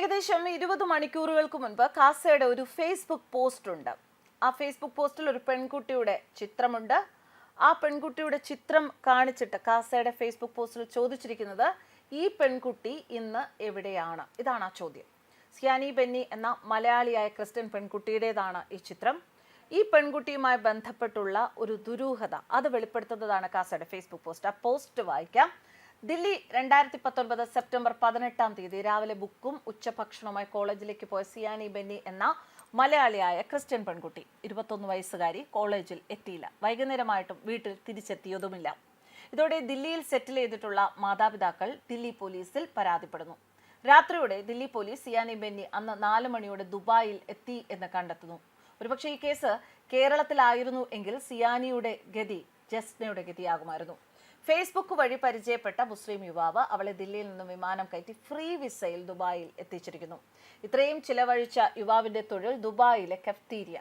ഏകദേശം ഇരുപത് മണിക്കൂറുകൾക്ക് മുൻപ് കാസയുടെ ഒരു ഫേസ്ബുക്ക് പോസ്റ്റ് ഉണ്ട് ആ ഫേസ്ബുക്ക് പോസ്റ്റിൽ ഒരു പെൺകുട്ടിയുടെ ചിത്രമുണ്ട്. ആ പെൺകുട്ടിയുടെ ചിത്രം കാണിച്ചിട്ട് കാസയുടെ ഫേസ്ബുക്ക് പോസ്റ്റിൽ ചോദിച്ചിരിക്കുന്നത് ഈ പെൺകുട്ടി ഇന്ന് എവിടെയാണ്? ഇതാണ് ആ ചോദ്യം. സിയാനി ബെന്നി എന്ന മലയാളിയായ ക്രിസ്ത്യൻ പെൺകുട്ടിയുടേതാണ് ഈ ചിത്രം. ഈ പെൺകുട്ടിയുമായി ബന്ധപ്പെട്ടുള്ള ഒരു ദുരൂഹത അത് വെളിപ്പെടുത്തുന്നതാണ് കാസയുടെ ഫേസ്ബുക്ക് പോസ്റ്റ്. ആ പോസ്റ്റ് വായിക്കാം. ദില്ലി രണ്ടായിരത്തി പത്തൊൻപത് സെപ്റ്റംബർ പതിനെട്ടാം തീയതി രാവിലെ ബുക്കും ഉച്ചഭക്ഷണവുമായി കോളേജിലേക്ക് പോയ സിയാനി ബെന്നി എന്ന മലയാളിയായ ക്രിസ്ത്യൻ പെൺകുട്ടി. ഇരുപത്തൊന്ന് വയസ്സുകാരി കോളേജിൽ എത്തിയില്ല. വൈകുന്നേരമായിട്ടും വീട്ടിൽ തിരിച്ചെത്തിയതുമില്ല. ഇതോടെ ദില്ലിയിൽ സെറ്റിൽ ചെയ്തിട്ടുള്ള മാതാപിതാക്കൾ ദില്ലി പോലീസിൽ പരാതിപ്പെടുന്നു. രാത്രിയോടെ ദില്ലി പോലീസ് സിയാനി ബെന്നി അന്ന് നാല് മണിയോടെ ദുബായിൽ എത്തി എന്ന് കണ്ടെത്തുന്നു. ഒരുപക്ഷെ ഈ കേസ് കേരളത്തിലായിരുന്നു എങ്കിൽ സിയാനിയുടെ ഗതി ജസ്നയുടെ ഗതിയാകുമായിരുന്നു. ഫേസ്ബുക്ക് വഴി പരിചയപ്പെട്ട മുസ്ലിം യുവാവ് അവളെ ദില്ലിയിൽ നിന്നും വിമാനം കയറ്റി ഫ്രീ വിസയിൽ ദുബായിൽ എത്തിച്ചിരിക്കുന്നു. ഇത്രയും ചിലവഴിച്ച യുവാവിന്റെ തൊഴിൽ ദുബായിലെ കഫ്തീരിയ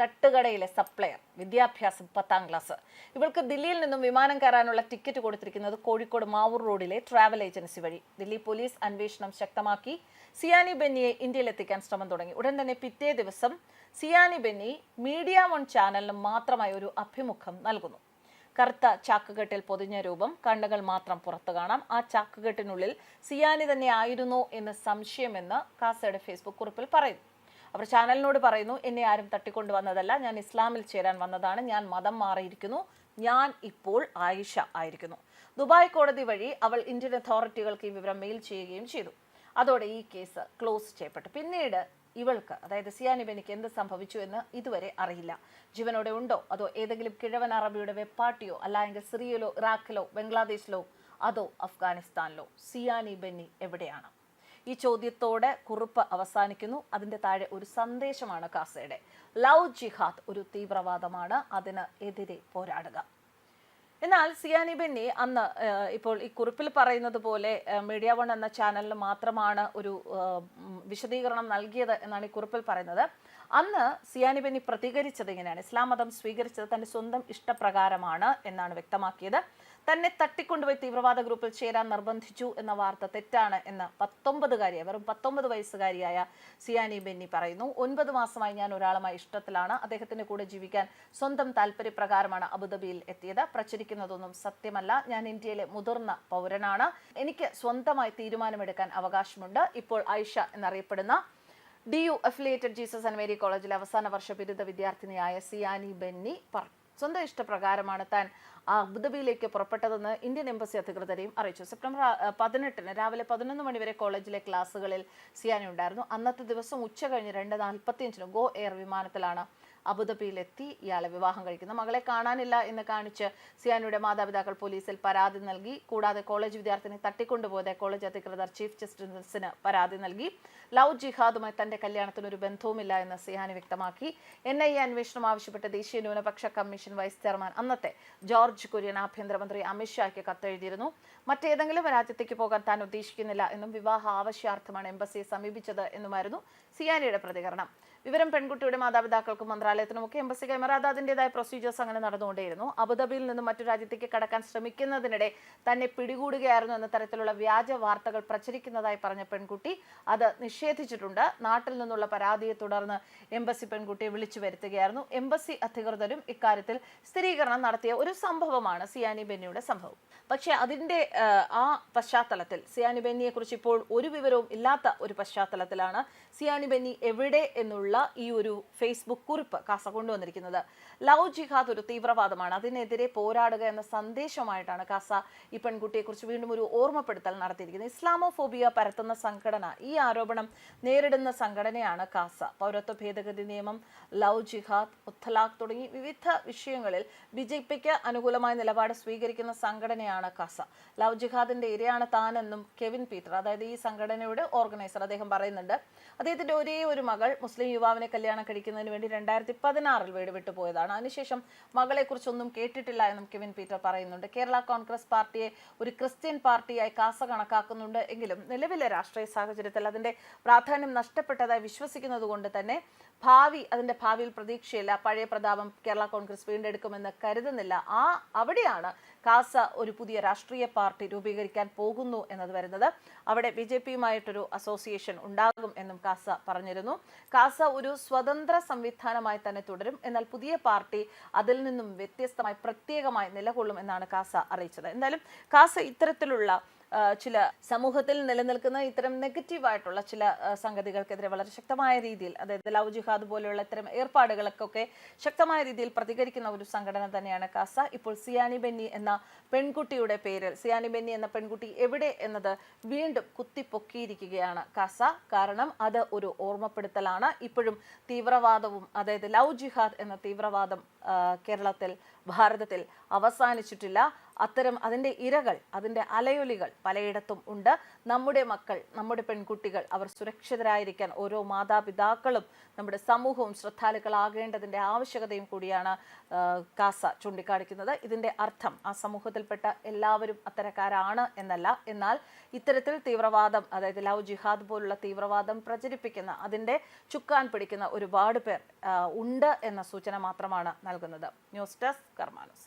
തട്ടുകടയിലെ സപ്ലയർ വിദ്യാഭ്യാസം പത്താം ക്ലാസ് ഇവൾക്ക് ദില്ലിയിൽ നിന്നും വിമാനം കയറാനുള്ള ടിക്കറ്റ് കൊടുത്തിരിക്കുന്നത് കോഴിക്കോട് മാവൂർ റോഡിലെ ട്രാവൽ ഏജൻസി വഴി. ദില്ലി പോലീസ് അന്വേഷണം ശക്തമാക്കി. സിയാനി ബെന്നിയെ ഇന്ത്യയിലെത്തിക്കാൻ ശ്രമം തുടങ്ങി. ഉടൻ തന്നെ പിറ്റേ ദിവസം സിയാനി ബെന്നി മീഡിയ വൺ ചാനലിന് മാത്രമായി ഒരു അഭിമുഖം നൽകുന്നു. കറുത്ത ചാക്കുകെട്ടിൽ പൊതിഞ്ഞ രൂപം കണ്ണുകൾ മാത്രം പുറത്തു കാണാം. ആ ചാക്കുകെട്ടിനുള്ളിൽ സിയാനി തന്നെ ആയിരുന്നു എന്ന് സംശയമെന്ന് കാസയുടെ ഫേസ്ബുക്ക് കുറിപ്പിൽ പറയുന്നു. അവർ ചാനലിനോട് പറയുന്നു എന്നെ ആരും തട്ടിക്കൊണ്ടുവന്നതല്ല ഞാൻ ഇസ്ലാമിൽ ചേരാൻ വന്നതാണ്. ഞാൻ മതം മാറിയിരിക്കുന്നു. ഞാൻ ഇപ്പോൾ ആയിഷ ആയിരിക്കുന്നു. ദുബായ് കോടതി വഴി അവൾ ഇന്ത്യൻ അതോറിറ്റികൾക്ക് ഈ വിവരം മെയിൽ ചെയ്യുകയും ചെയ്തു. അതോടെ ഈ കേസ് ക്ലോസ് ചെയ്യപ്പെട്ടു. പിന്നീട് ഇവൾക്ക് അതായത് സിയാനിബനിക്ക് എന്ത് സംഭവിച്ചു എന്ന് ഇതുവരെ അറിയില്ല. ജീവനോടെ ഉണ്ടോ? അതോ ഏതെങ്കിലും കിഴവൻ അറബിയുടെ വെപ്പാട്ടിയോ അല്ലെങ്കിൽ സിറിയയിലോ ഇറാഖിലോ ബംഗ്ലാദേശിലോ അതോ അഫ്ഗാനിസ്ഥാനിലോ? സിയാനി ബെന്നി എവിടെയാണ്? ഈ ചോദ്യത്തോടെ കുറിപ്പ് അവസാനിക്കുന്നു. അതിന്റെ താഴെ ഒരു സന്ദേശമാണ് കാസയുടെ. ലവ് ജിഹാദ് ഒരു തീവ്രവാദമാണ്. അതിന് എതിരെ പോരാടുക. എന്നാൽ സിയാനി ബെന്നി അന്ന് ഇപ്പോൾ ഈ കുറിപ്പിൽ പറയുന്നത് പോലെ മീഡിയ വൺ എന്ന ചാനലിന് മാത്രമാണ് ഒരു വിശദീകരണം നൽകിയത് എന്നാണ് ഈ കുറിപ്പിൽ പറയുന്നത്. അന്ന് സിയാനി ബെന്നി പ്രതികരിച്ചത് ഇങ്ങനെയാണ് ഇസ്ലാം മതം സ്വീകരിച്ചത് തന്റെ സ്വന്തം ഇഷ്ടപ്രകാരമാണ് എന്നാണ് വ്യക്തമാക്കിയത്. തന്നെ തട്ടിക്കൊണ്ടുപോയി തീവ്രവാദ ഗ്രൂപ്പിൽ ചേരാൻ നിർബന്ധിച്ചു എന്ന വാർത്ത തെറ്റാണ് എന്ന് പത്തൊമ്പതുകാരിയായ വെറും പത്തൊമ്പത് വയസ്സുകാരിയായ സിയാനി ബെന്നി പറയുന്നു. ഒൻപത് മാസമായി ഞാൻ ഒരാളുമായി ഇഷ്ടത്തിലാണ്. അദ്ദേഹത്തിന്റെ കൂടെ ജീവിക്കാൻ സ്വന്തം താല്പര്യപ്രകാരമാണ് അബുദാബിയിൽ എത്തിയത്. പ്രചരിക്കുന്നതൊന്നും സത്യമല്ല. ഞാൻ ഇന്ത്യയിലെ മുതിർന്ന പൗരനാണ്. എനിക്ക് സ്വന്തമായി തീരുമാനമെടുക്കാൻ അവകാശമുണ്ട്. ഇപ്പോൾ ഐഷ എന്നറിയപ്പെടുന്ന D U affiliated Jesus and Mary കോളേജിലെ അവസാന വർഷ ബിരുദ വിദ്യാർത്ഥിനിയായ സിയാനി ബെന്നി സ്വന്തം ഇഷ്ടപ്രകാരമാണ് താൻ അബുദാബിയിലേക്ക് പുറപ്പെട്ടതെന്ന് ഇന്ത്യൻ എംബസി അധികൃതരെയും അറിയിച്ചു. സെപ്റ്റംബർ പതിനെട്ടിന് രാവിലെ പതിനൊന്ന് മണിവരെ കോളേജിലെ ക്ലാസ്സുകളിൽ സിയാനി ഉണ്ടായിരുന്നു. അന്നത്തെ ദിവസം ഉച്ച കഴിഞ്ഞ് രണ്ട് നാൽപ്പത്തിയഞ്ചിന് ഗോ എയർ വിമാനത്തിലാണ് അബുദാബിയിലെത്തി. ഇയാളെ വിവാഹം കഴിക്കുന്നു. മകളെ കാണാനില്ല എന്ന് കാണിച്ച് സിയാനയുടെ മാതാപിതാക്കൾ പോലീസിൽ പരാതി നൽകി. കൂടാതെ കോളേജ് വിദ്യാർത്ഥിനെ തട്ടിക്കൊണ്ടുപോയത് കോളേജ് അധികൃതർ ചീഫ് ജസ്റ്റിസിന് പരാതി നൽകി. ലവ് ജിഹാദുമായി തന്റെ കല്യാണത്തിന് ഒരു ബന്ധവുമില്ല എന്ന് സിയാനി വ്യക്തമാക്കി. എൻ ഐ എ അന്വേഷണം ആവശ്യപ്പെട്ട് ദേശീയ ന്യൂനപക്ഷ കമ്മീഷൻ വൈസ് ചെയർമാൻ അന്നത്തെ ജോർജ് കുര്യൻ ആഭ്യന്തരമന്ത്രി അമിത്ഷായ്ക്ക് കത്തെഴുതിയിരുന്നു. മറ്റേതെങ്കിലും രാജ്യത്തേക്ക് പോകാൻ താൻ ഉദ്ദേശിക്കുന്നില്ല എന്നും വിവാഹ ആവശ്യാർത്ഥമാണ് എംബസിയെ സമീപിച്ചത് എന്നുമായിരുന്നു സിയാനിയുടെ പ്രതികരണം. വിവരം പെൺകുട്ടിയുടെ മാതാപിതാക്കൾക്കും മന്ത്രാലയത്തിനുമൊക്കെ എംബസി കൈമാറാതെ അതിന്റെതായ പ്രൊസീജിയേഴ്സ് അങ്ങനെ നടന്നുകൊണ്ടേയിരുന്നു. അബുദാബിയിൽ നിന്നും മറ്റു രാജ്യത്തേക്ക് കടക്കാൻ ശ്രമിക്കുന്നതിനിടെ തന്നെ പിടികൂടുകയായിരുന്നു എന്ന തരത്തിലുള്ള വ്യാജ വാർത്തകൾ പ്രചരിക്കുന്നതായി പറഞ്ഞ പെൺകുട്ടി അത് നിഷേധിച്ചിട്ടുണ്ട്. നാട്ടിൽ നിന്നുള്ള പരാതിയെ തുടർന്ന് എംബസി പെൺകുട്ടിയെ വിളിച്ചു വരുത്തുകയായിരുന്നു. എംബസി അധികൃതരും ഇക്കാര്യത്തിൽ സ്ഥിരീകരണം നടത്തിയ ഒരു സംഭവമാണ് സിയാനി ബെന്നിയുടെ സംഭവം. പക്ഷേ അതിന്റെ ആ, പശ്ചാത്തലത്തിൽ സിയാനി ബെന്നിയെക്കുറിച്ച് ഇപ്പോൾ ഒരു വിവരവും ഇല്ലാത്ത ഒരു പശ്ചാത്തലത്തിലാണ് സിയാനി ബെന്നി എവിടെ എന്നുള്ള ഈ ഒരു ഫേസ്ബുക്ക് കുറിപ്പ് കാസ കൊണ്ടുവന്നിരിക്കുന്നത്. ലവ് ജിഹാദ് ഒരു തീവ്രവാദമാണ്. അതിനെതിരെ പോരാടുക എന്ന സന്ദേശമായിട്ടാണ് കാസ ഈ പെൺകുട്ടിയെക്കുറിച്ച് വീണ്ടും ഒരു ഓർമ്മപ്പെടുത്തൽ നടത്തിയിരിക്കുന്നത്. ഇസ്ലാമോഫോബിയ പരത്തുന്ന സംഘടന ഈ ആരോപണം നേരിടുന്ന സംഘടനയാണ് കാസ. പൗരത്വ ഭേദഗതി നിയമം ലവ് ജിഹാദ് മുത്തലാഖ് തുടങ്ങി വിവിധ വിഷയങ്ങളിൽ ബി ജെ പിക്ക് അനുകൂലമായ നിലപാട് സ്വീകരിക്കുന്ന സംഘടനയാണ് കാസ. ലവ് ജിഹാദിന്റെ ഇരയാണ് താനെന്നും കെവിൻ പീറ്റർ അതായത് ഈ സംഘടനയുടെ ഓർഗനൈസർ അദ്ദേഹം പറയുന്നുണ്ട്. അദ്ദേഹത്തിന്റെ ഒരേ ഒരു മകൾ മുസ്ലിം യുവാവിനെ കല്യാണം കഴിക്കുന്നതിന് വേണ്ടി രണ്ടായിരത്തി പതിനാറിൽ വീട് വിട്ടുപോയതാണ്. അതിനുശേഷം മകളെക്കുറിച്ചൊന്നും കേട്ടിട്ടില്ല എന്നും കെവിൻ പീറ്റർ പറയുന്നുണ്ട്. കേരള കോൺഗ്രസ് പാർട്ടിയെ ഒരു ക്രിസ്ത്യൻ പാർട്ടിയായി കാസ കണക്കാക്കുന്നുണ്ട്. എങ്കിലും നിലവിലെ രാഷ്ട്രീയ സാഹചര്യത്തിൽ അതിന്റെ പ്രാധാന്യം നഷ്ടപ്പെട്ടതായി വിശ്വസിക്കുന്നതുകൊണ്ട് തന്നെ ഭാവി അതിന്റെ ഭാവിയിൽ പ്രതീക്ഷയില്ല. പഴയ പ്രതാപം കേരള കോൺഗ്രസ് വീണ്ടെടുക്കുമെന്ന് കരുതുന്നില്ല. ആ അവിടെയാണ് കാസ ഒരു പുതിയ രാഷ്ട്രീയ പാർട്ടി രൂപീകരിക്കാൻ പോകുന്നു എന്നത് വരുന്നത്. അവിടെ ബി ജെ പിയുമായിട്ടൊരു അസോസിയേഷൻ ഉണ്ടാകും എന്നും കാസ പറഞ്ഞിരുന്നു. കാസ ഒരു സ്വതന്ത്ര സംവിധാനമായി തന്നെ തുടരും. എന്നാൽ പുതിയ പാർട്ടി അതിൽ നിന്നും വ്യത്യസ്തമായി പ്രത്യേകമായി നിലകൊള്ളും എന്നാണ് കാസ അറിയിച്ചത്. എന്തായാലും കാസ ഇത്തരത്തിലുള്ള ചില സമൂഹത്തിൽ നിലനിൽക്കുന്ന ഇത്തരം നെഗറ്റീവായിട്ടുള്ള ചില സംഗതികൾക്കെതിരെ വളരെ ശക്തമായ രീതിയിൽ അതായത് ലവ് ജിഹാദ് പോലെയുള്ള ഇത്തരം ഏർപ്പാടുകൾക്കൊക്കെ ശക്തമായ രീതിയിൽ പ്രതികരിക്കുന്ന ഒരു സംഘടന തന്നെയാണ് കാസ. ഇപ്പോൾ സിയാനി ബെന്നി എന്ന പെൺകുട്ടിയുടെ പേരിൽ സിയാനി ബെന്നി എന്ന പെൺകുട്ടി എവിടെ എന്നത് വീണ്ടും കുത്തിപ്പൊക്കിയിരിക്കുകയാണ് കാസ. കാരണം അത് ഒരു ഓർമ്മപ്പെടുത്തലാണ്. ഇപ്പോഴും തീവ്രവാദവും അതായത് ലവ് ജിഹാദ് എന്ന തീവ്രവാദം കേരളത്തിൽ ഭാരതത്തിൽ അവസാനിച്ചിട്ടില്ല. അത്തരം അതിന്റെ ഇരകൾ അതിന്റെ അലയൊലികൾ പലയിടത്തും ഉണ്ട്. നമ്മുടെ മക്കൾ നമ്മുടെ പെൺകുട്ടികൾ അവർ സുരക്ഷിതരായിരിക്കാൻ ഓരോ മാതാപിതാക്കളും നമ്മുടെ സമൂഹവും ശ്രദ്ധാലുക്കളാകേണ്ടതിന്റെ ആവശ്യകതയും കൂടിയാണ് കാസ ചൂണ്ടിക്കാണിക്കുന്നത്. ഇതിന്റെ അർത്ഥം ആ സമൂഹത്തിൽപ്പെട്ട എല്ലാവരും അത്തരക്കാരാണ് എന്നല്ല. എന്നാൽ ഇത്തരത്തിൽ തീവ്രവാദം അതായത് ലവ് ജിഹാദ് പോലുള്ള തീവ്രവാദം പ്രചരിപ്പിക്കുന്ന അതിന്റെ ചുക്കാൻ പിടിക്കുന്ന ഒരുപാട് പേർ ഉണ്ട് എന്ന സൂചന മാത്രമാണ് നൽകുന്നത്. News desk കർമാനസ്.